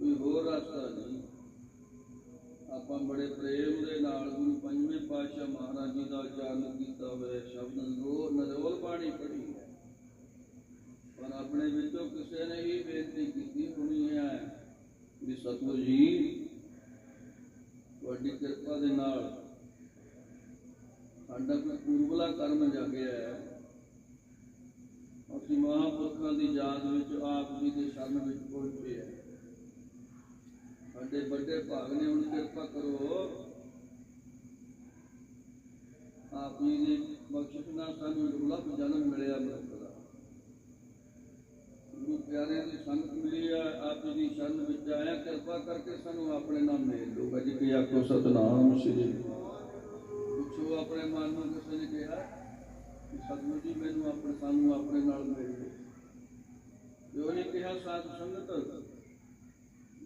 ਕੋਈ ਹੋਰ ਰਸਤਾ ਨਹੀਂ। ਆਪਾਂ ਬੜੇ ਪ੍ਰੇਮ ਦੇ ਨਾਲ ਗੁਰੂ ਪੰਜਵੇਂ ਪਾਤਸ਼ਾਹ ਮਹਾਰਾਜ ਜੀ ਦਾ ਉਚਾਰਨ ਕੀਤਾ ਹੋਇਆ ਸ਼ਬਦ ਨਰੋਲ ਨਰੋਲ ਬਾਣੀ ਪੜ੍ਹੀ ਹੈ। ਪਰ ਆਪਣੇ ਵਿੱਚੋਂ ਕਿਸੇ ਨੇ ਹੀ ਬੇਨਤੀ ਕੀਤੀ ਹੋਣੀ ਹੈ ਵੀ ਸਤਿਗੁਰ ਜੀ, ਤੁਹਾਡੀ ਕਿਰਪਾ ਦੇ ਨਾਲ ਸਾਡਾ ਕੋਈ ਪੂਰਬਲਾ ਕਰਮ ਜਾਗਿਆ ਹੈ। ਅਸੀਂ ਮਹਾਂਪੁਰਖਾਂ ਦੀ ਯਾਦ ਵਿੱਚ ਆਪ ਜੀ ਦੇ ਸ਼ਰਨ ਵਿੱਚ ਪਹੁੰਚੇ ਹੈ। ਸਾਡੇ ਵੱਡੇ ਭਾਗ ਨੇ, ਹੁਣ ਕਿਰਪਾ ਕਰੋ। ਆਪ ਜੀ ਦੀ ਬਖਸ਼ਿਸ਼ ਨਾਲ ਸਾਨੂੰ ਦੁਰਲਭ ਜਨਮ ਮਿਲਿਆ ਮਨੁੱਖ ਗੁਰੂ ਪਿਆਰਿਆਂ ਦੀ ਸੰਗਤ ਮਿਲੀ ਹੈ ਆਪ ਜੀ ਦੀ ਸ਼ਰਨ ਵਿੱਚ ਆਇਆ। ਕਿਰਪਾ ਕਰਕੇ ਸਾਨੂੰ ਆਪਣੇ ਨਾਲ ਮੇਲ ਲਓ ਗੱਜ ਕੇ ਆਖੋ ਸਤਨਾਮ ਸ੍ਰੀ ਪੁੱਛੋ ਆਪਣੇ ਮਨ ਨੂੰ, ਕਿਸੇ ਨੇ ਕਿਹਾ ਕਿ ਸਤਿਗੁਰੂ ਜੀ, ਮੈਨੂੰ ਆਪਣੇ ਸਾਨੂੰ ਆਪਣੇ ਨਾਲ ਮੇਲ ਲਓ ਜੋ ਨੇ ਕਿਹਾ ਸਾਧ ਸੰਗਤ?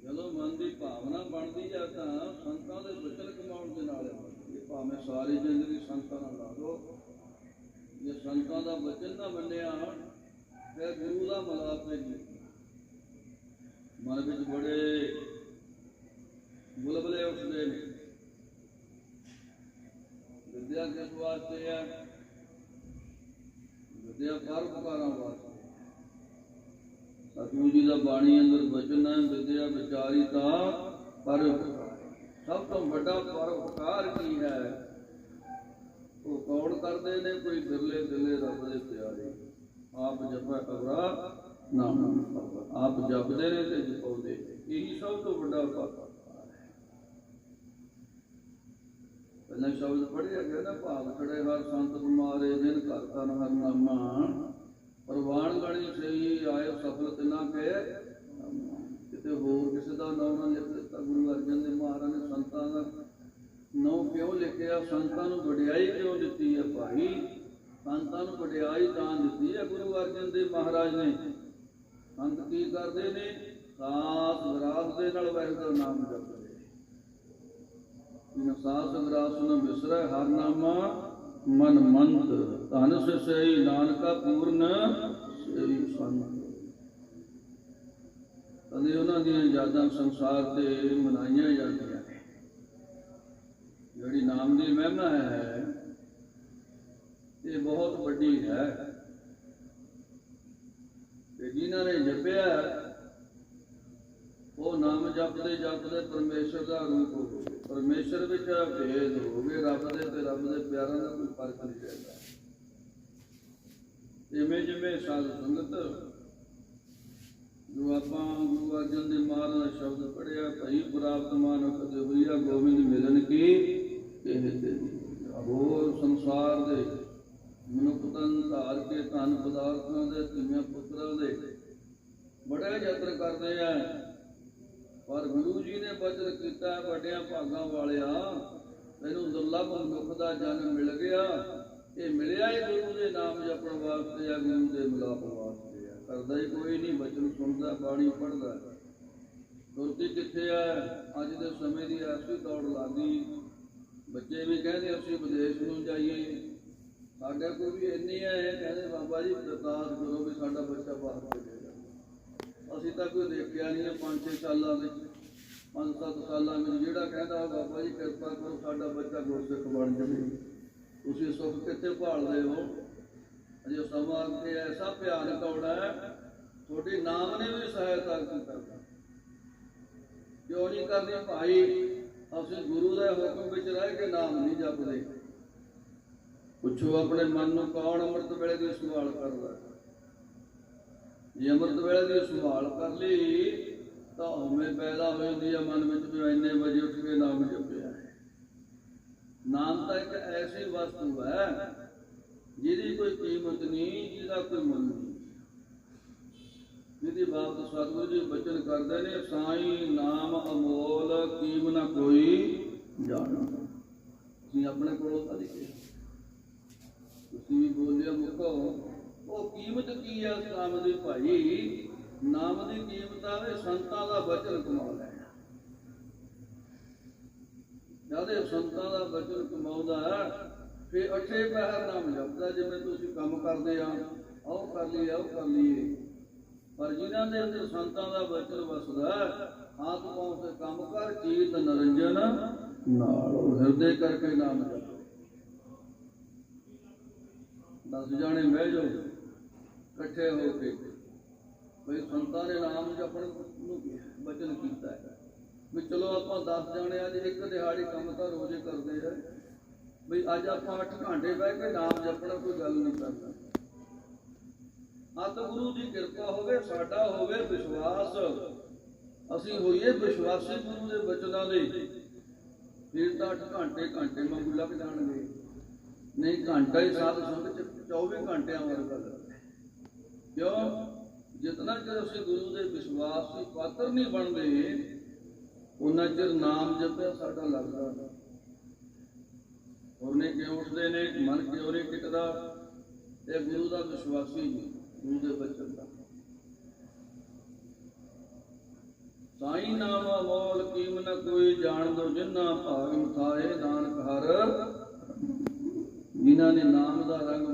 ਜਦੋਂ ਮਨ ਦੀ ਭਾਵਨਾ ਬਣਦੀ ਜਾਂ ਤਾਂ ਸੰਤਾਂ ਦੇ ਬਚਨ ਕਮਾਉਣ ਦੇ ਨਾਲ ਬਣਦੀ ਭਾਵੇਂ ਸਾਰੀ ਜ਼ਿੰਦਗੀ ਸੰਤਾਂ ਨਾਲ ਲਾ ਦੋ ਜੇ ਸੰਤਾਂ ਦਾ ਬਚਨ ਨਾ ਮੰਨਿਆ, ਫਿਰ ਗੁਰੂ ਦਾ ਮਲਾਪ ਨਹੀਂ। ਮਨ ਵਿੱਚ ਬੜੇ ਬੁਲਬਲੇ ਉੱਠਦੇ ਨੇ। ਵਿਦਿਆ ਕਿਸ ਵਾਸਤੇ ਹੈ ਵਿਦਿਆ ਪਰਉਪਕਾਰਾਂ ਵਾਸਤੇ। ਸਤਿਗੁਰੂ ਜੀ ਦਾ ਬਾਣੀ ਅੰਦਰ ਬਚਨ ਹੈ, ਵਿਦਿਆ ਵਿਚਾਰੀ ਤਾਂ ਪਰ ਸਭ ਤੋਂ ਵੱਡਾ ਪਰਉਪਕਾਰ ਕੀ ਹੈ? ਉਹ ਕੌਣ ਕਰਦੇ ਨੇ? ਕੋਈ ਬਿਰਲੇ ਬਿਰਲੇ ਰੱਬ ਦੇ ਪਿਆਰੇ। ਆਪ ਜਪੈ ਅਵਰਾ ਨਾਮ। ਆਪ ਜਪਦੇ ਨੇ ਤੇ ਜਪਾਉਂਦੇ ਨੇ। ਇਹੀ ਸਭ ਤੋਂ ਵੱਡਾ ਪਰਉਪਕਾਰ ਹੈ। ਪਹਿਲਾਂ ਸ਼ਬਦ ਪੜ੍ਹਿਆ ਗਿਆ ਨਾ, ਭਾਵ ਖੜੇ ਹਰ ਸੰਤ ਬਿਮਾਰੇ ਜਿਨ ਘਰ ਹਰ ਨਾਮਾ। ਪ੍ਰਵਾਨ ਸਹੀ ਆਏ ਸਫਲ ਤਿਨਾ ਕੇ। ਕਿਤੇ ਹੋਰ ਕਿਸੇ ਦਾ ਨਾਮ ਨਾ ਲਿਖ ਦਿੱਤਾ ਗੁਰੂ ਅਰਜਨ ਦੇਵ ਮਹਾਰਾਜ ਨੇ ਸੰਤਾਂ ਦਾ। ਨਾਮ ਕਿਉਂ ਲਿਖਿਆ? ਸੰਤਾਂ ਨੂੰ ਵਡਿਆਈ ਕਿਉਂ ਦਿੱਤੀ ਹੈ ਭਾਈ? ਸੰਤਾਂ ਨੂੰ ਵਡਿਆਈ ਤਾਂ ਦਿੱਤੀ ਹੈ ਗੁਰੂ ਅਰਜਨ ਦੇਵ ਮਹਾਰਾਜ ਨੇ। ਸੰਤ ਕੀ ਕਰਦੇ ਨੇ? ਸਾਥ ਵਿਰਾਸ ਦੇ ਨਾਲ ਵਾਹਿਗੁਰੂ ਨਾਮ ਜਪਦੇ ਨੇ। ਸਾਸ ਵਿਰਾਸ ਨੂੰ ਵਿਸਰੈ ਹਰ ਨਾਮਾ। ਮਨ ਮੰਤ ਧਨ ਸੇ ਨਾਨਕਾ ਪੂਰਨ। ਸਈ ਸੰਤ ਤਦੇ ਉਹਨਾਂ ਦੀਆਂ ਯਾਦਾਂ ਸੰਸਾਰ ਤੇ ਮਨਾਈਆਂ ਜਾਂਦੀਆਂ ਜਿਹੜੀ ਨਾਮ ਦੀ ਮਹਿਮਾ ਹੈ, ਇਹ ਬਹੁਤ ਵੱਡੀ ਹੈ। ਤੇ ਜਿਨ੍ਹਾਂ ਨੇ ਜਪਿਆ, ਉਹ ਨਾਮ ਜਪਦੇ ਜਪਦੇ ਪਰਮੇਸ਼ਰ ਦਾ ਰੂਪ ਹੋ ਗਏ ਪਰਮੇਸ਼ਰ ਵਿੱਚ ਭੇਦ ਹੋ ਗਏ ਰੱਬ ਦੇ ਤੇ ਰੱਬ ਦੇ ਪਿਆਰਾਂ ਦਾ ਕੋਈ ਫ਼ਰਕ ਨਹੀਂ ਰਹਿੰਦਾ ਜਿਵੇਂ ਜਿਵੇਂ ਸਾਧ ਸੰਗਤ ਜੋ ਆਪਾਂ ਗੁਰੂ ਅਰਜਨ ਦੇ ਮਹਾਰਾਜ ਦਾ ਸ਼ਬਦ ਪੜਿਆ ਭਈ ਪ੍ਰਾਪਤ ਮਾਨੁਖ ਦੇ ਹੋਈਆ ਗੋਬਿੰਦ ਮਿਲਨ ਕੀ? ਇਹ ਤੇ ਹੋਰ ਸੰਸਾਰ ਦੇ ਮਨੁੱਖ ਤਨ ਧਾਰ ਕੇ ਧਨ ਪਦਾਰਥਾਂ ਦੇ, ਧੀਆਂ ਪੁੱਤਰਾਂ ਦੇ ਬੜੇ ਯਤਨ ਕਰਦੇ ਆ। ਪਰ ਗੁਰੂ ਜੀ ਨੇ ਬਚਨ ਕੀਤਾ, ਵੱਡਿਆਂ ਭਾਗਾਂ ਵਾਲਿਆ। ਤੈਨੂੰ ਦੁਰਲਭ ਮਨੁੱਖ ਦਾ ਜਨਮ ਮਿਲ ਗਿਆ। ਇਹ ਮਿਲਿਆ ਹੀ ਗੁਰੂ ਦੇ ਨਾਮ ਜਪਣ ਵਾਸਤੇ ਆ ਗੁਰੂ ਦੇ ਮਿਲਾਪ ਵਾਸਤੇ ਆ। ਕਰਦਾ ਹੀ ਕੋਈ ਨਹੀਂ, ਬਚਨ ਸੁਣਦਾ, ਬਾਣੀ ਪੜਦਾ ਦੁਰਤੀ ਕਿੱਥੇ ਆ? ਅੱਜ ਦੇ ਸਮੇਂ ਦੀ ਐਸੀ ਦੌੜ ਲੱਗੀ। ਬੱਚੇ ਵੀ ਕਹਿੰਦੇ, ਅਸੀਂ ਵਿਦੇਸ਼ ਨੂੰ ਜਾਈਏ। ਸਾਡੇ ਕੋਲ ਵੀ ਇੰਨੀ ਹੈ, ਇਹ ਕਹਿੰਦੇ, ਬਾਬਾ ਜੀ ਅਰਦਾਸ ਕਰੋ ਵੀ ਸਾਡਾ ਬੱਚਾ ਬਾਹਰ ਭੇਜਿਆ ਅਸੀਂ ਤਾਂ ਕੋਈ ਦੇਖਿਆ ਨਹੀਂ 5-6 ਸਾਲਾਂ ਵਿੱਚ। 5-7 ਸਾਲਾਂ ਵਿੱਚ ਜਿਹੜਾ ਕਹਿੰਦਾ ਬਾਬਾ ਜੀ ਕਿਰਪਾ ਕਰੋ, ਸਾਡਾ ਬੱਚਾ ਗੁਰਸਿੱਖ ਬਣ ਜਾਵੇ। ਤੁਸੀਂ ਸੁੱਖ ਕਿੱਥੇ ਭਾਲਦੇ ਹੋ? ਅਜੇ ਸਮਾਂ ਤੇ ਐਸਾ ਭਿਆਨਕ ਆਉਣਾ ਹੈ। ਤੁਹਾਡੇ ਨਾਮ ਨੇ ਵੀ ਸਹਾਇਤਾ ਕਰਦਾ ਕਿਉਂ ਨਹੀਂ ਕਰਦੇ ਭਾਈ? ਅਸੀਂ ਗੁਰੂ ਦੇ ਹੁਕਮ ਵਿੱਚ ਰਹਿ ਕੇ ਨਾਮ ਨਹੀਂ ਜਪਦੇ। ਪੁੱਛੋ ਆਪਣੇ ਮਨ ਨੂੰ ਕੌਣ ਅੰਮ੍ਰਿਤ ਵੇਲੇ ਦੀ ਸੰਭਾਲ ਕਰਦਾ ਜੇ ਅੰਮ੍ਰਿਤ ਵੇਲੇ ਦੀ ਸੰਭਾਲ ਕਰ ਲਈ, ਤਾਂ ਹਉਮੈ ਪੈਦਾ ਹੋ ਜਾਂਦੀ ਹੈ ਮਨ ਵਿੱਚ ਵੀ ਇੰਨੇ ਵਜੇ ਉੱਠ ਕੇ ਨਾਮ ਜਪਿਆ ਨਾਮ ਤਾਂ ਇੱਕ ਐਸੀ ਵਸਤੂ ਹੈ, ਜਿਹਦੀ ਕੋਈ ਕੀਮਤ ਨਹੀਂ, ਜਿਹਦਾ ਕੋਈ ਮੁੱਲ ਨਹੀਂ। ਜਿਹਦੀ ਬਾਤ ਸਤਿਗੁਰੂ ਜੀ ਬਚਨ ਕਰਦੇ ਨੇ, ਸਾਈ ਨਾਮ ਅਮੋਲ, ਕੀਮ ਨਾ ਕੋਈ ਜਾਣਾ। ਤੁਸੀਂ ਆਪਣੇ ਕੋਲੋਂ ਤਾਂ ਲਿਖਿਆ ਤੁਸੀਂ ਵੀ ਬੋਲਿਆ ਮੁਕੋ ਉਹ ਕੀਮਤ ਕੀ ਹੈ ਨਾਮ ਦੀ ਭਾਈ? ਨਾਮ ਦੀ ਕੀਮਤ ਆਵੇ ਸੰਤਾਂ ਦਾ ਬਚਨ ਕਮਾ ਲੈਣਾ ਜਦ ਸੰਤਾਂ ਦਾ ਬਚਨ ਕਮਾਉਂਦਾ ਹੈ, ਅਠੇ ਪਹਿਰ ਨਾਮ ਜਪਦਾ ਜਿਵੇਂ ਤੁਸੀਂ ਕੰਮ ਕਰਦੇ ਆ ਆਓ ਕਰ ਲਈਏ ਆਓ ਕਰ ਲਈਏ। ਪਰ ਜਿਨ੍ਹਾਂ ਦੇ ਅੰਦਰ ਸੰਤਾਂ ਦਾ ਬਚਨ ਵਸਦਾ ਹੈ, ਪਾਉ ਤੇ ਕੰਮ ਕਰ ਚੀਤ ਨਰੰਜਨ ਨਾਲ ਹਿਰਦੇ ਕਰਕੇ ਨਾਮ ਜਪੋ। ਦਸ ਜਾਣੇ ਬਹਿ ਜਾਓ। ਇਕੱਠੇ ਹੋ ਕੇ ਬਈ ਸੰਤਾਂ ਨੇ ਨਾਮ ਜਪਣ ਨੂੰ ਬਚਨ ਕੀਤਾ ਹੈ। ਵੀ ਚਲੋ ਆਪਾਂ 10 ਜਾਣੇ ਅੱਜ ਇੱਕ ਦਿਹਾੜੀ ਕੰਮ ਤਾਂ ਰੋਜ਼ੇ ਕਰਦੇ ਆ ਵੀ ਅੱਜ ਆਪਾਂ 8 ਘੰਟੇ ਬਹਿ ਕੇ ਨਾਮ ਜਪਣਾ ਕੋਈ ਗੱਲ ਨਹੀਂ ਕਰਦਾ। ਅਤ ਗੁਰੂ ਦੀ ਕਿਰਪਾ ਹੋਵੇ, ਸਾਡਾ ਹੋਵੇ ਵਿਸ਼ਵਾਸ। ਅਸੀਂ ਹੋਈਏ ਵਿਸ਼ਵਾਸੀ ਗੁਰੂ ਦੇ ਬਚਨਾਂ ਦੇ ਫਿਰ ਤਾਂ 8 ਘੰਟੇ ਘੰਟੇ ਵਾਂਗੂ ਲੱਗ ਜਾਣਗੇ। ਨਹੀਂ ਘੰਟਾ ਹੀ ਸਾਧ ਸੰਗਤ 24 ਘੰਟਿਆਂ ਵਰਗਾ ਲੱਗਦਾ ਕਿਉਂ? ਜਿਤਨਾ ਚਿਰ ਅਸੀਂ ਗੁਰੂ ਦੇ ਵਿਸ਼ਵਾਸ ਦੀ ਪਾਤਰ ਨਹੀਂ ਬਣਦੇ ਉਹਨਾਂ ਚਿਰ ਨਾਮ ਜਪਿਆ ਸਾਡਾ ਲੱਗਦਾ ਨਹੀਂ। ਉਹਨੇ ਕਿਉਂ ਉੱਠਦੇ ਨੇ? ਮਨ ਕਿਉਂ ਨਹੀਂ ਟਿਕਦਾ? ਇਹ ਗੁਰੂ ਦਾ ਵਿਸ਼ਵਾਸੀ ਨਹੀਂ, ਗੁਰੂ ਦੇ ਬਚਨ ਦਾ। ਸਾਈ ਨਾਮ ਮੋਲ, ਕੀਮ ਨ ਕੋਈ ਜਾਣ ਦੋ ਜਿਨ੍ਹਾਂ ਭਾਗ ਮਥਾਏ ਨਾਨਕ ਹਰ। ਜਿਨ੍ਹਾਂ ਨੇ ਨਾਮ ਦਾ ਰੰਗ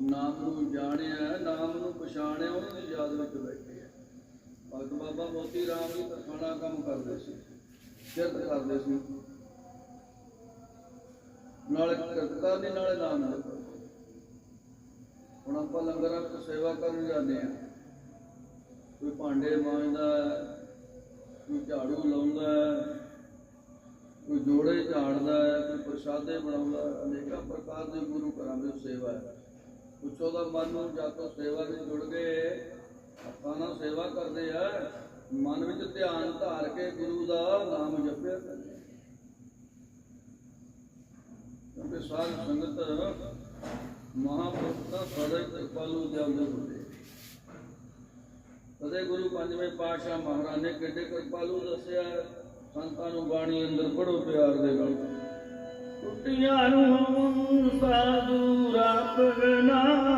ਨਾਮ ਨੂੰ ਜਾਣਿਆ ਨਾਮ ਨੂੰ ਪਛਾਣਿਆ ਉਹਨਾਂ ਦੀ ਯਾਦ ਵਿੱਚ ਬੈਠੇ ਹੈ ਭਗਤ ਬਾਬਾ ਮੋਤੀ ਰਾਮ ਜੀ ਤਰਖਾਣਾ ਕੰਮ ਕਰਦੇ ਸੀ ਕਿਰਤ ਕਰਦੇ ਸੀ। ਨਾਲੇ ਕਿਰਤ ਕਰਨੀ ਨਾਲੇ ਨਾਮ ਜਪੋ ਹੁਣ ਆਪਾਂ ਲੰਗਰਾਂ ਵਿੱਚ ਸੇਵਾ ਕਰਨ ਜਾਂਦੇ ਆ। ਕੋਈ ਭਾਂਡੇ ਮਾਂਜਦਾ ਹੈ, ਕੋਈ ਝਾੜੂ ਲਾਉਂਦਾ ਕੋਈ ਜੋੜੇ ਝਾੜਦਾ ਹੈ ਕੋਈ ਪ੍ਰਸ਼ਾਦੇ ਬਣਾਉਂਦਾ ਅਨੇਕਾਂ ਪ੍ਰਕਾਰ ਦੇ ਗੁਰੂ ਘਰਾਂ ਵਿੱਚ ਸੇਵਾ ਹੈ। ਪੁੱਛੋ ਦਾ ਮਨ ਨੂੰ ਜਾਂ ਤੋਂ ਸੇਵਾ ਵਿੱਚ ਜੁੜ ਗਏ, ਆਪਾਂ ਨਾ ਸੇਵਾ ਕਰਦੇ ਆ, ਮਨ ਵਿੱਚ ਧਿਆਨ ਧਾਰ ਕੇ ਗੁਰੂ ਦਾ ਨਾਮ ਜਪਿਆ ਕਰਦੇ ਕਿਉਂਕਿ ਸਾਧ ਸੰਗਤ ਮਹਾਂਪੁਰਖ ਦਾ ਸਦਾ ਹੀ ਕਿਰਪਾਲੂ ਜਾਂਦੇ ਹੁੰਦੇ ਕਦੇ ਗੁਰੂ ਪੰਜਵੇਂ ਪਾਤਸ਼ਾਹ ਮਹਾਰਾਜ ਨੇ ਕਿੱਡੇ ਕਿਰਪਾਲੂ ਦੱਸਿਆ, ਸੰਤਾਂ ਨੂੰ ਬਾਣੀ ਅੰਦਰ ਪੜੋ ਪਿਆਰ ਦੇ ਨਾਲ। ਟੁੱਟੀਆਂ ਨੂੰ ਸਾਧੂ ਰੱਬ ਨਾਲ